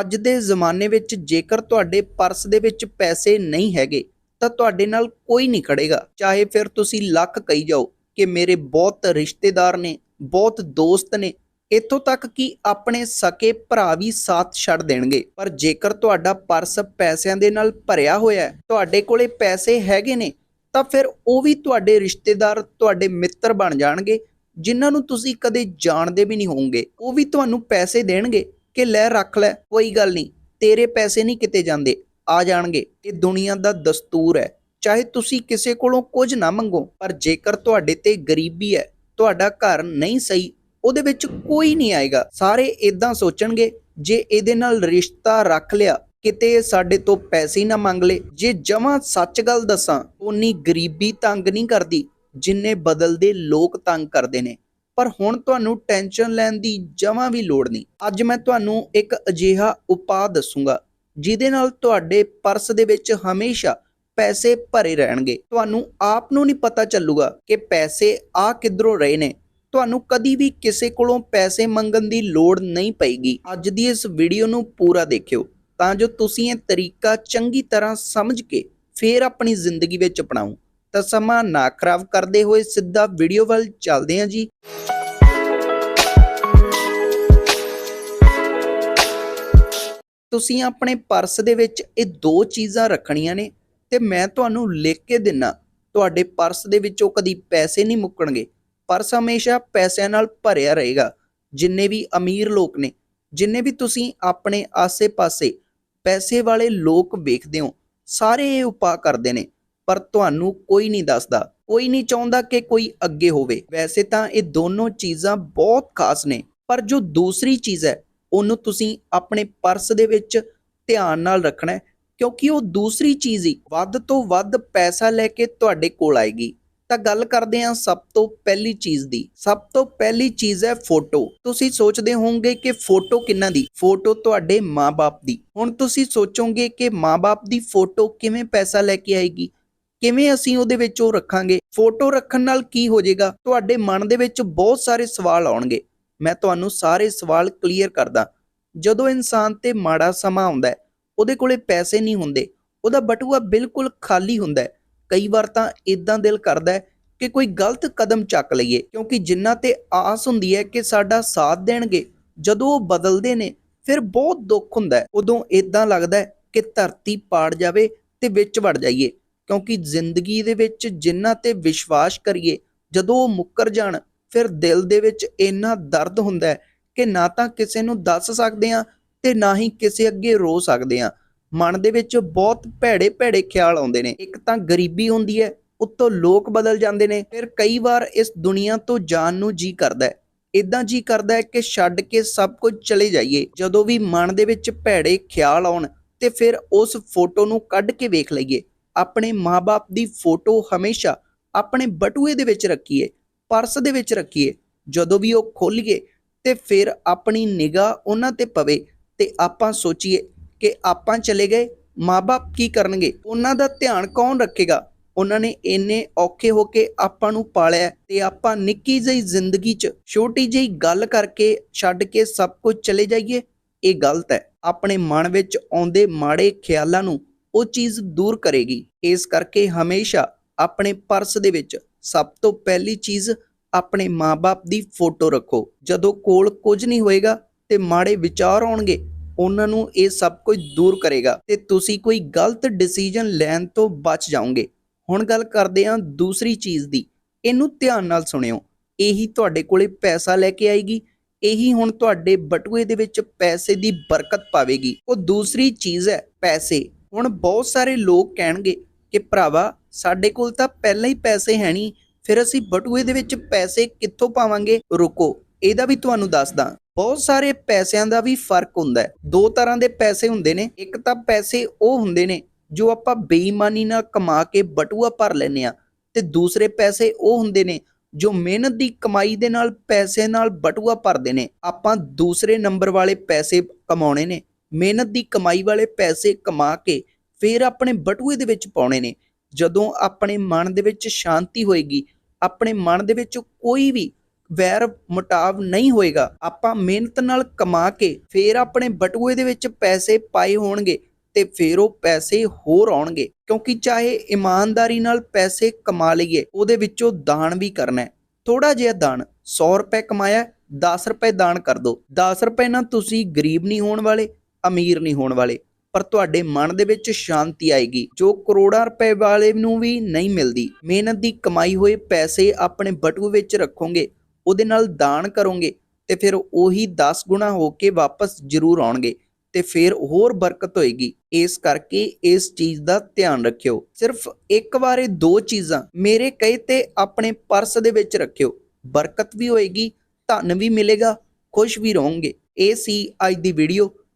ਅੱਜ ਦੇ ਜ਼ਮਾਨੇ ਵਿੱਚ ਜੇਕਰ ਤੁਹਾਡੇ ਪਰਸ ਦੇ ਵਿੱਚ ਪੈਸੇ ਨਹੀਂ ਹੈਗੇ, ਤਾਂ ਤੁਹਾਡੇ ਨਾਲ ਕੋਈ ਨਹੀਂ ਖੜੇਗਾ। ਚਾਹੇ ਫਿਰ ਤੁਸੀਂ ਲੱਖ ਕਹੀ ਜਾਓ ਕਿ ਮੇਰੇ ਬਹੁਤ ਰਿਸ਼ਤੇਦਾਰ ਨੇ, ਬਹੁਤ ਦੋਸਤ ਨੇ, ਇੱਥੋਂ ਤੱਕ ਕਿ ਆਪਣੇ ਸਕੇ ਭਰਾ ਵੀ ਸਾਥ ਛੱਡ ਦੇਣਗੇ। ਪਰ ਜੇਕਰ ਤੁਹਾਡਾ ਪਰਸ ਪੈਸਿਆਂ ਦੇ ਨਾਲ ਭਰਿਆ ਹੋਇਆ ਹੈ, ਤੁਹਾਡੇ ਕੋਲੇ ਪੈਸੇ ਹੈਗੇ ਨੇ, ਤਾਂ ਫਿਰ ਉਹ ਵੀ ਤੁਹਾਡੇ ਰਿਸ਼ਤੇਦਾਰ, ਤੁਹਾਡੇ ਮਿੱਤਰ ਬਣ ਜਾਣਗੇ, ਜਿਨ੍ਹਾਂ ਨੂੰ ਤੁਸੀਂ ਕਦੇ ਜਾਣਦੇ ਵੀ ਨਹੀਂ ਹੋਵੋਗੇ। ਉਹ ਵੀ ਤੁਹਾਨੂੰ ਪੈਸੇ ਦੇਣਗੇ। ਕਿ ਲੈ ਰੱਖ ਲੈ, ਕੋਈ ਗੱਲ ਨਹੀਂ। ਤੇਰੇ ਪੈਸੇ ਨਹੀਂ ਕਿਤੇ ਜਾਂਦੇ। ਆ ਜਾਣਗੇ ਇਹ ਦੁਨੀਆ ਦਾ ਦਸਤੂਰ ਹੈ। ਚਾਹੇ ਤੁਸੀਂ ਕਿਸੇ ਕੋਲੋਂ ਕੁਝ ਨਾ ਮੰਗੋ, ਪਰ ਜੇਕਰ ਤੁਹਾਡੇ ਤੇ ਗਰੀਬੀ ਹੈ, ਤੁਹਾਡਾ ਘਰ ਨਹੀਂ ਸਹੀ, ਉਹਦੇ ਵਿੱਚ ਕੋਈ ਨਹੀਂ ਆਏਗਾ। ਸਾਰੇ ਇਦਾਂ ਸੋਚਣਗੇ, ਜੇ ਇਹਦੇ ਨਾਲ ਰਿਸ਼ਤਾ ਰੱਖ ਲਿਆ, ਕਿਤੇ ਸਾਡੇ ਤੋਂ ਪੈਸੇ ਨਾ ਮੰਗ ਲੇ। ਜੇ ਜਮਾਂ ਸੱਚ ਗੱਲ ਦੱਸਾਂ ਉਨੀ ਗਰੀਬੀ ਤੰਗ ਨਹੀਂ ਕਰਦੀ, ਜਿੰਨੇ ਬਦਲਦੇ ਲੋਕ ਤੰਗ ਕਰਦੇ ਨੇ। ਪਰ ਹੁਣ ਤੁਹਾਨੂੰ ਟੈਨਸ਼ਨ ਲੈਣ ਦੀ ਜਮਾਂ ਵੀ ਲੋੜ ਨਹੀਂ। ਅੱਜ ਮੈਂ ਤੁਹਾਨੂੰ ਇੱਕ ਅਜਿਹਾ ਉਪਾਅ ਦੱਸੂਗਾ, ਜਿਹਦੇ ਨਾਲ ਤੁਹਾਡੇ ਪਰਸ ਦੇ ਵਿੱਚ ਹਮੇਸ਼ਾ ਪੈਸੇ ਭਰੇ ਰਹਿਣਗੇ। ਤੁਹਾਨੂੰ ਆਪ ਨੂੰ ਨਹੀਂ ਪਤਾ ਚੱਲੂਗਾ ਕਿ ਪੈਸੇ ਆ ਕਿੱਧਰੋਂ ਰਹੇ ਨੇ। ਤੁਹਾਨੂੰ ਕਦੀ ਵੀ ਕਿਸੇ ਕੋਲੋਂ ਪੈਸੇ ਮੰਗਣ ਦੀ ਲੋੜ ਨਹੀਂ ਪਏਗੀ। ਅੱਜ ਦੀ ਇਸ ਵੀਡੀਓ ਨੂੰ ਪੂਰਾ ਦੇਖਿਓ, ਤਾਂ ਜੋ ਤੁਸੀਂ ਇਹ ਤਰੀਕਾ ਚੰਗੀ ਤਰ੍ਹਾਂ ਸਮਝ ਕੇ ਫੇਰ ਆਪਣੀ ਜ਼ਿੰਦਗੀ ਵਿੱਚ ਅਪਣਾਓ। ਤਾਂ ਸਮਾਂ ਨਾ ਖਰਾਬ ਕਰਦੇ ਹੋਏ ਸਿੱਧਾ ਵੀਡੀਓ ਵੱਲ ਚੱਲਦੇ ਹਾਂ ਜੀ। ਤੁਸੀਂ ਆਪਣੇ ਪਰਸ ਦੇ ਵਿੱਚ ਇਹ ਦੋ ਚੀਜ਼ਾਂ ਰੱਖਣੀਆਂ ਨੇ ਤੇ ਮੈਂ ਤੁਹਾਨੂੰ ਲਿਖ ਕੇ ਦਿੰਨਾ, ਤੁਹਾਡੇ ਪਰਸ ਦੇ ਵਿੱਚੋਂ ਕਦੀ ਪੈਸੇ ਨਹੀਂ ਮੁੱਕਣਗੇ। ਪਰਸ ਹਮੇਸ਼ਾ ਪੈਸਿਆਂ ਨਾਲ ਭਰਿਆ ਰਹੇਗਾ, ਜਿੰਨੇ ਵੀ ਅਮੀਰ ਲੋਕ ਨੇ, ਜਿੰਨੇ ਵੀ ਤੁਸੀਂ ਆਪਣੇ ਆਸੇ-ਪਾਸੇ ਪੈਸੇ ਵਾਲੇ ਲੋਕ ਵੇਖਦੇ ਹੋ, ਸਾਰੇ ਇਹ ਉਪਾਅ ਕਰਦੇ ਨੇ, ਪਰ ਤੁਹਾਨੂੰ ਕੋਈ ਨਹੀਂ ਦੱਸਦਾ, ਕੋਈ ਨਹੀਂ ਚਾਹੁੰਦਾ ਕਿ ਕੋਈ ਅੱਗੇ ਹੋਵੇ। ਵੈਸੇ ਤਾਂ ਇਹ ਦੋਨੋਂ ਚੀਜ਼ਾਂ ਬਹੁਤ ਖਾਸ ਨੇ, ਪਰ ਜੋ ਦੂਸਰੀ ਚੀਜ਼ ਹੈ ਉਹਨੂੰ ਤੁਸੀਂ ਆਪਣੇ ਪਰਸ ਦੇ ਵਿੱਚ ਧਿਆਨ ਨਾਲ ਰੱਖਣਾ ਹੈ, ਕਿਉਂਕਿ ਉਹ ਦੂਸਰੀ ਚੀਜ਼ ਹੀ, ਵੱਧ ਤੋਂ ਵੱਧ ਪੈਸਾ ਲੈ ਕੇ ਤੁਹਾਡੇ ਕੋਲ ਆਏਗੀ। ਤਾਂ ਗੱਲ ਕਰਦੇ ਹਾਂ ਸਭ ਤੋਂ ਪਹਿਲੀ ਚੀਜ਼ ਦੀ। ਸਭ ਤੋਂ ਪਹਿਲੀ ਚੀਜ਼ ਹੈ ਫੋਟੋ। ਤੁਸੀਂ ਸੋਚਦੇ ਹੋਵੋਗੇ ਕਿ ਫੋਟੋ ਕਿੰਨਾ ਦੀ? ਫੋਟੋ ਤੁਹਾਡੇ ਮਾਪੇ ਦੀ। ਹੁਣ ਤੁਸੀਂ ਸੋਚੋਗੇ ਕਿ ਮਾਪੇ ਦੀ ਫੋਟੋ ਕਿਵੇਂ ਪੈਸਾ ਲੈ ਕੇ ਆਏਗੀ? ਕਿਵੇਂ ਅਸੀਂ ਉਹਦੇ ਵਿੱਚ ਉਹ ਰੱਖਾਂਗੇ? ਫੋਟੋ ਰੱਖਣ ਨਾਲ ਕੀ ਹੋ ਜਾਏਗਾ? ਤੁਹਾਡੇ ਮਨ ਦੇ ਵਿੱਚ ਬਹੁਤ ਸਾਰੇ ਸਵਾਲ ਆਉਣਗੇ। ਮੈਂ ਤੁਹਾਨੂੰ ਸਾਰੇ ਸਵਾਲ ਕਲੀਅਰ ਕਰਦਾ। ਜਦੋਂ ਇਨਸਾਨ ਤੇ ਮਾੜਾ ਸਮਾਂ ਆਉਂਦਾ ਉਹਦੇ ਕੋਲੇ ਪੈਸੇ ਨਹੀਂ ਹੁੰਦੇ, ਉਹਦਾ ਬਟੂਆ ਬਿਲਕੁਲ ਖਾਲੀ ਹੁੰਦਾ ਕਈ ਵਾਰ ਤਾਂ ਇਦਾਂ ਦਿਲ ਕਰਦਾ ਕਿ ਕੋਈ ਗਲਤ ਕਦਮ ਚੱਕ ਲਈਏ, ਕਿਉਂਕਿ ਜਿਨ੍ਹਾਂ ਤੇ ਆਸ ਹੁੰਦੀ ਹੈ ਕਿ ਸਾਡਾ ਸਾਥ ਦੇਣਗੇ, ਜਦੋਂ ਉਹ ਬਦਲਦੇ ਨੇ, ਫਿਰ ਬਹੁਤ ਦੁੱਖ ਹੁੰਦਾ ਉਦੋਂ ਇਦਾਂ ਲੱਗਦਾ ਕਿ ਧਰਤੀ ਪਾੜ ਜਾਵੇ ਤੇ ਵਿੱਚ ਵੜ ਜਾਈਏ, ਕਿਉਂਕਿ ਜ਼ਿੰਦਗੀ ਦੇ ਵਿੱਚ ਜਿਨ੍ਹਾਂ ਤੇ ਵਿਸ਼ਵਾਸ ਕਰੀਏ, ਜਦੋਂ ਉਹ ਮੁੱਕਰ ਜਾਣ ਫਿਰ ਦਿਲ ਦੇ ਵਿੱਚ ਇੰਨਾ ਦਰਦ ਹੁੰਦਾ ਹੈ ਕਿ ਨਾ ਤਾਂ ਕਿਸੇ ਨੂੰ ਦੱਸ ਸਕਦੇ ਆ ਤੇ ਨਾ ਹੀ ਕਿਸੇ ਅੱਗੇ ਰੋ ਸਕਦੇ ਆ ਮਨ ਦੇ ਵਿੱਚ ਬਹੁਤ ਭੈੜੇ ਭੈੜੇ ਖਿਆਲ ਆਉਂਦੇ ਨੇ। ਇੱਕ ਤਾਂ ਗਰੀਬੀ ਹੁੰਦੀ ਹੈ, ਉੱਤੋਂ ਲੋਕ ਬਦਲ ਜਾਂਦੇ ਨੇ, ਫਿਰ ਕਈ ਵਾਰ ਇਸ ਦੁਨੀਆ ਤੋਂ ਜਾਣ ਨੂੰ ਜੀ ਕਰਦਾ ਹੈ। ਇਦਾਂ ਜੀ ਕਰਦਾ ਹੈ ਕਿ ਛੱਡ ਕੇ ਸਭ ਕੁਝ ਚਲੇ ਜਾਈਏ। ਜਦੋਂ ਵੀ ਮਨ ਦੇ ਵਿੱਚ ਭੈੜੇ ਖਿਆਲ ਆਉਣ ਤੇ ਫਿਰ ਉਸ ਫੋਟੋ ਨੂੰ ਕੱਢ ਕੇ ਵੇਖ ਲਈਏ। ਆਪਣੇ ਮਾਪੇ ਦੀ ਫੋਟੋ ਹਮੇਸ਼ਾ ਆਪਣੇ ਬਟੂਏ ਦੇ ਵਿੱਚ ਰੱਖੀਏ। ਪਰਸ ਦੇ ਵਿੱਚ ਰੱਖੀਏ। ਜਦੋਂ ਵੀ ਉਹ ਖੋਲੀਏ ਤੇ ਫਿਰ ਆਪਣੀ ਨਿਗਾਹ ਉਹਨਾਂ ਤੇ ਪਵੇ ਤੇ ਆਪਾਂ ਸੋਚੀਏ ਕਿ ਆਪਾਂ ਚਲੇ ਗਏ ਮਾਪੇ ਕੀ ਕਰਨਗੇ? ਉਹਨਾਂ ਦਾ ਧਿਆਨ ਕੌਣ ਰੱਖੇਗਾ? ਉਹਨਾਂ ਨੇ ਇੰਨੇ ਔਖੇ ਹੋ ਕੇ ਆਪਾਂ ਨੂੰ ਪਾਲਿਆ ਤੇ ਆਪਾਂ ਨਿੱਕੀ ਜਿਹੀ ਜ਼ਿੰਦਗੀ 'ਚ ਛੋਟੀ ਜਿਹੀ ਗੱਲ ਕਰਕੇ ਛੱਡ ਕੇ ਸਭ ਕੁਝ ਚਲੇ ਜਾਈਏ, ਇਹ ਗਲਤ ਹੈ। ਆਪਣੇ ਮਨ ਵਿੱਚ ਆਉਂਦੇ ਮਾੜੇ ਖਿਆਲਾਂ ਨੂੰ ਉਹ ਚੀਜ਼ ਦੂਰ ਕਰੇਗੀ। ਇਸ ਕਰਕੇ ਹਮੇਸ਼ਾ ਆਪਣੇ ਪਰਸ ਦੇ ਵਿੱਚ ਸਭ ਤੋਂ ਪਹਿਲੀ ਚੀਜ਼ ਆਪਣੇ ਮਾਪੇ ਦੀ ਫੋਟੋ ਰੱਖੋ। ਜਦੋਂ ਕੋਲ ਕੁਝ ਨਹੀਂ ਹੋਏਗਾ ਤੇ ਮਾੜੇ ਵਿਚਾਰ ਆਉਣਗੇ, ਉਹਨਾਂ ਨੂੰ ਇਹ ਸਭ ਕੁਝ ਦੂਰ ਕਰੇਗਾ ਤੇ ਤੁਸੀਂ ਕੋਈ ਗਲਤ ਡਿਸੀਜਨ ਲੈਣ ਤੋਂ ਬਚ ਜਾਓਗੇ। ਹੁਣ ਗੱਲ ਕਰਦੇ ਹਾਂ ਦੂਸਰੀ ਚੀਜ਼ ਦੀ, ਇਹਨੂੰ ਧਿਆਨ ਨਾਲ ਸੁਣਿਓ। ਇਹੀ ਤੁਹਾਡੇ ਕੋਲੇ ਪੈਸਾ ਲੈ ਕੇ ਆਏਗੀ, ਇਹੀ ਹੁਣ ਤੁਹਾਡੇ ਬਟੂਏ ਦੇ ਵਿੱਚ ਪੈਸੇ ਦੀ ਬਰਕਤ ਪਾਵੇਗੀ। ਉਹ ਦੂਸਰੀ ਚੀਜ਼ ਹੈ ਪੈਸੇ। ਹੁਣ ਬਹੁਤ ਸਾਰੇ ਲੋਕ ਕਹਿਣਗੇ ਕਿ ਭਰਾਵਾ ਸਾਡੇ ਕੋਲ ਤਾਂ ਪਹਿਲਾਂ ਹੀ ਪੈਸੇ ਹੈ ਨਹੀਂ, ਫਿਰ ਅਸੀਂ ਬਟੂਏ ਦੇ ਵਿੱਚ ਪੈਸੇ ਕਿੱਥੋਂ ਪਾਵਾਂਗੇ? ਰੁਕੋ, ਇਹਦਾ ਵੀ ਤੁਹਾਨੂੰ ਦੱਸਦਾ। ਬਹੁਤ ਸਾਰੇ ਪੈਸਿਆਂ ਦਾ ਵੀ ਫ਼ਰਕ ਹੁੰਦਾ ਹੈ। ਦੋ ਤਰ੍ਹਾਂ ਦੇ ਪੈਸੇ ਹੁੰਦੇ ਨੇ, ਇੱਕ ਤਾਂ ਪੈਸੇ ਉਹ ਹੁੰਦੇ ਨੇ ਜੋ ਆਪਾਂ ਬੇਈਮਾਨੀ ਨਾਲ ਕਮਾ ਕੇ ਬਟੂਆ ਭਰ ਲੈਨੇ ਆ ਤੇ ਦੂਸਰੇ ਪੈਸੇ ਉਹ ਹੁੰਦੇ ਨੇ ਜੋ ਮਿਹਨਤ ਦੀ ਕਮਾਈ ਦੇ ਨਾਲ ਪੈਸੇ ਨਾਲ ਬਟੂਆ ਭਰਦੇ ਨੇ। ਆਪਾਂ ਦੂਸਰੇ ਨੰਬਰ ਵਾਲੇ ਪੈਸੇ ਕਮਾਉਣੇ ਨੇ, ਮਿਹਨਤ ਦੀ ਕਮਾਈ ਵਾਲੇ ਪੈਸੇ ਕਮਾ ਕੇ ਫਿਰ ਆਪਣੇ ਬਟੂਏ ਦੇ ਵਿੱਚ ਪਾਉਣੇ ਨੇ। ਜਦੋਂ ਆਪਣੇ ਮਨ ਦੇ ਵਿੱਚ ਸ਼ਾਂਤੀ ਹੋਏਗੀ, ਆਪਣੇ ਮਨ ਦੇ ਵਿੱਚ ਕੋਈ ਵੀ ਵੈਰ ਮੁਟਾਵ ਨਹੀਂ ਹੋਏਗਾ। ਆਪਾਂ ਮਿਹਨਤ ਨਾਲ ਕਮਾ ਕੇ ਫੇਰ ਆਪਣੇ ਬਟੂਏ ਦੇ ਵਿੱਚ ਪੈਸੇ ਪਾਏ ਹੋਣਗੇ ਤੇ ਫਿਰ ਉਹ ਪੈਸੇ ਹੋਰ ਆਉਣਗੇ। ਕਿਉਂਕਿ ਚਾਹੇ ਇਮਾਨਦਾਰੀ ਨਾਲ ਪੈਸੇ ਕਮਾ ਲਈਏ, ਉਹਦੇ ਵਿੱਚੋਂ ਦਾਨ ਵੀ ਕਰਨਾ ਹੈ। ਥੋੜਾ ਜਿਹਾ ਦਾਨ 100 ਰੁਪਏ ਕਮਾਇਆ 10 ਰੁਪਏ ਦਾਨ ਕਰ ਦਿਓ 10 ਰੁਪਏ ਨਾਲ ਤੁਸੀਂ ਗਰੀਬ ਨਹੀਂ ਹੋਣ ਵਾਲੇ, ਅਮੀਰ ਨਹੀਂ ਹੋਣ ਵਾਲੇ। ਪਰ ਤੁਹਾਡੇ ਮਨ ਦੇ ਵਿੱਚ ਸ਼ਾਂਤੀ ਆਏਗੀ, ਜੋ ਕਰੋੜਾਂ ਰੁਪਏ ਵਾਲੇ ਨੂੰ ਵੀ ਨਹੀਂ ਮਿਲਦੀ। ਮਿਹਨਤ ਦੀ ਕਮਾਈ ਹੋਏ ਪੈਸੇ ਆਪਣੇ ਬਟੂ ਵਿੱਚ ਰੱਖੋਗੇ, ਉਹਦੇ ਨਾਲ ਦਾਨ ਕਰੋਗੇ ਤੇ ਫਿਰ ਉਹੀ 10 ਗੁਣਾ ਹੋ ਕੇ ਵਾਪਸ ਜ਼ਰੂਰ ਆਉਣਗੇ ਤੇ ਫਿਰ ਹੋਰ ਬਰਕਤ ਹੋਏਗੀ। ਇਸ ਕਰਕੇ ਇਸ ਚੀਜ਼ ਦਾ ਧਿਆਨ ਰੱਖਿਓ। ਸਿਰਫ ਇੱਕ ਵਾਰੇ ਦੋ ਚੀਜ਼ਾਂ ਮੇਰੇ ਕਹੇ ਤੇ ਆਪਣੇ ਪਰਸ ਦੇ ਵਿੱਚ ਰੱਖਿਓ। ਬਰਕਤ ਵੀ ਹੋਏਗੀ, ਧਨ ਵੀ ਮਿਲੇਗਾ, ਖੁਸ਼ ਵੀ ਰਹੋਗੇ। ਇਹ ਸੀ ਅੱਜ ਦੀ ਵੀਡੀਓ